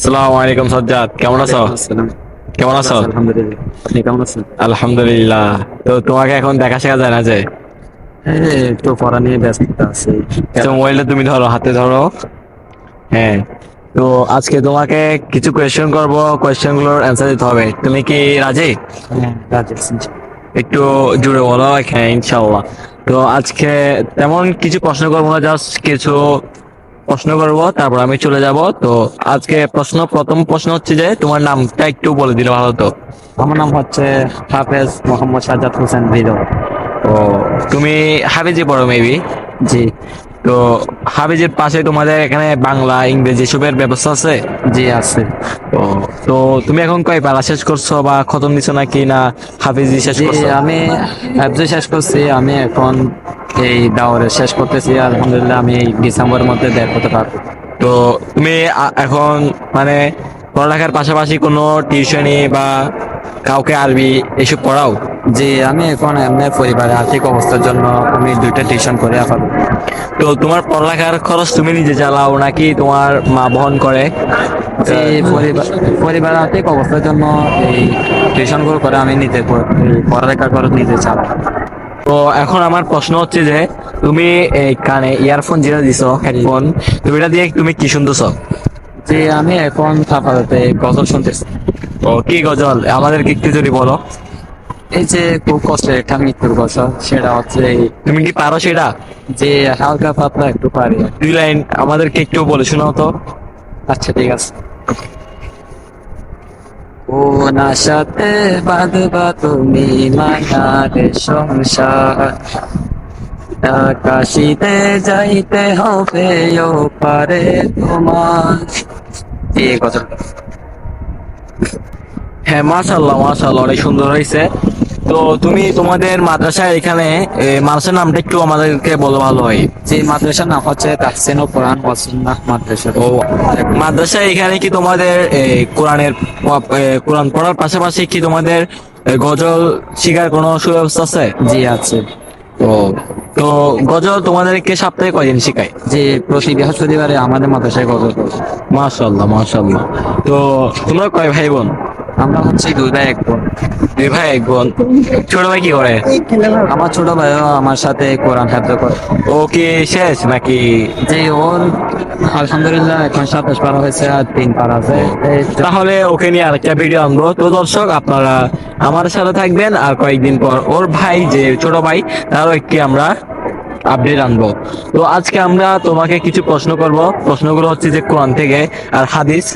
সালাম আলাইকুম সজ্জাদ কেমন আছো? কেমন আছো? আলহামদুলিল্লাহ। তো তোমাকে এখন দেখা শেখা যায় না যে? এই একটু পড়া নিয়ে ব্যস্ত আছি। তো মোবাইলটা তুমি ধরো হাতে ধরো। হ্যাঁ তো আজকে তোমাকে কিছু কোয়েশ্চেন করব কোয়েশ্চেনগুলোর অ্যান্সার দিতে হবে। তুমি কি রাজি? হ্যাঁ, রাজি একটু জুড়ে বলো হ্যাঁ ইনশাল্লাহ তো আজকে তেমন কিছু প্রশ্ন করব না জাস্ট কিছু প্রশ্ন করব তারপর আমি চলে যাব। তো আজকে প্রশ্ন প্রথম প্রশ্ন হচ্ছে যে তোমার নামটা একটু বলে দিলে ভালো তো আমার নাম হচ্ছে হাফেজ মোহাম্মদ সাজ্জাদ হোসেন হৃদয় ও তুমি হাফিজি পড়ো মেবি জি। তো হাফিজের পাশে তোমাদের এখানে বাংলা ইংরেজি সবের ব্যবস্থা আছে? জি আছে। ও তো তুমি এখন কয় পালা শেষ করছ বা খতম দিছো নাকি না হাফিজি শেষ করছ? আমি এফজে শেষ করছি আমি এখন এই দাওরে শেষ করতেছি আলহামদুলিল্লাহ আমি এই ডিসেম্বরের মধ্যে বের হতে পারব। তো তুমি এখন মানে পড়ালেখার পাশাপাশি কোনো টিউশনি বা কাউকে আরবি এসব পড়াও? জি আমি এখন এমনি পরিবারের আর্থিক অবস্থার জন্য আমি দুইটা টিউশন করে আপাতত তো তোমার পড়ালেখার খরচ তুমি নিজে চালাও নাকি তোমার মা বহন করে? যে পরিবার আর্থিক অবস্থার জন্য এই টিউশনগুলো করে আমি নিজে প- এই পড়ালেখা নিজে চালাই। তো এখন আমার প্রশ্ন হচ্ছে যে তুমি এই কানে ইয়ারফোন যেটা দিছো হেডফোন তুমি এটা দিয়ে তুমি কি শুনতেছো? যে আমি এখন আপাতত গজল শুনতেছি। ও কি গজল? আমাদেরকে একটু যদি বলো। এই যে খুব কষ্টের একটা মৃত্যুর গজল সেটা হচ্ছে তুমি কি পারো সেটা? যে হালকা পাতলা একটু পারি। দুই লাইন আমাদেরকে একটু বলে শোনাও তো। আচ্ছা ঠিক আছে। ও নাশাতে বাঁধবা তুমি মায়ার সংসার। আকাশিতে যাইতে হবে ও পারে তোমার। এই কথা হ্যাঁ মাশাল্লাহ মাশাল্লাহ অনেক সুন্দর হয়েছে। তো তুমি তোমাদের মাদ্রাসায় এখানে মাদ্রাসার নামটা একটু আমাদেরকে বলো ভালো হয়। যে মাদ্রাসার নাম হচ্ছে তাহসিন ও কোরআন ওয়াসুন্নাহ মাদ্রাসা। ও মাদ্রাসায় এখানে কি তোমাদের কোরআনের কোরআন পড়ার পাশাপাশি কি তোমাদের গজল শিখার কোনো সুব্যবস্থা আছে? জি আছে। ও তো গজল তোমাদেরকে সপ্তাহে কয়দিন শিখায়? যে প্রতি বৃহস্পতিবারে আমাদের মাদ্রাসায় গজল। মাশাল্লাহ মাশাল্লাহ তো তোমরা কয় ভাই বোন? আমরা হচ্ছে দুই ভাই এক বোন। দুই ভাই এক বোন। ছোট ভাই কি করে? আমার ছোট ভাইও আমার সাথে কোরআন হাফজ করে। ও কি শেষ নাকি? যে ওর আলহামদুলিল্লাহ এখন সাতাশ পারা হয়েছে আর তিন পারা আছে। তাহলে ওকে নিয়ে আরেকটা ভিডিও আনব। তো দর্শক আপনারা আমার সাথে থাকবেন আর কয়েকদিন পর ওর ভাই যে ছোট ভাই তারও একটি আমরা আপডেট আনব। তো আজকে আমরা তোমাকে কিছু প্রশ্ন করব। প্রশ্নগুলো হচ্ছে যে কোরআন থেকে আর হাদিস।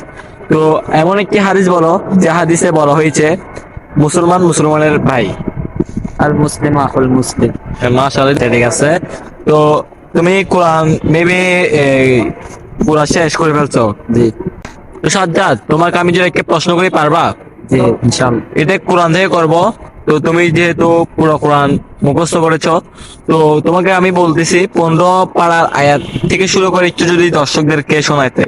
তো এমন একটি হাদিস বলো যে হাদিসে বলা হয়েছে মুসলমান মুসলমানের ভাই। আর মুসলিম আহুল মুসলিম। মাশাআল্লাহ ঠিক আছে। তো তুমি কোরআন মেবি পুরা শেষ করে ফেলছো? জি। তো সাজ্জাদ তোমাকে আমি যদি একটা প্রশ্ন করি পারবা? জি ইনশাল্লাহ এটা কোরআন থেকে করব। তো তুমি যেহেতু পুরো কোরআন মুখস্থ করেছ তো তোমাকে আমি বলতেছি পনেরো পাড়ার আয়াত থেকে শুরু করে একটু যদি দর্শকদেরকে শোনাইতে।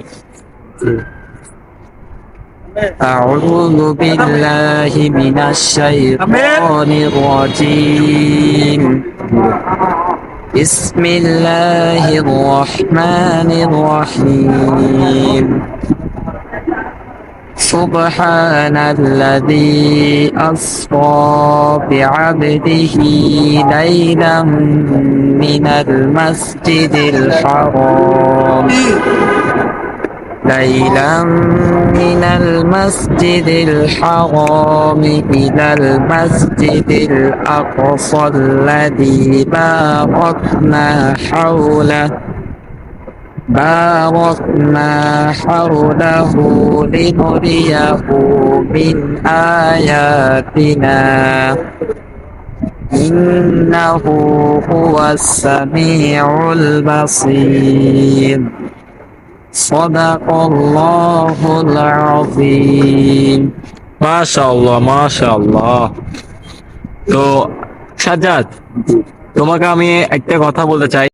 أعوذ بالله من الشيطان الرجيم. بسم الله الرحمن الرحيم. سبحان الذي أسرى بعبده ليلا من المسجد الحرام. ليلا من المسجد الحرام إلى المسجد الأقصى الذي باركنا حوله. باركنا حوله لنريه من آياتنا. إنه هو السميع البصير. صدق الله العظيم মাশাআল্লাহ মাশাআল্লাহ তো সাজ্জাদ তোমাকে আমি একটা কথা বলতে চাই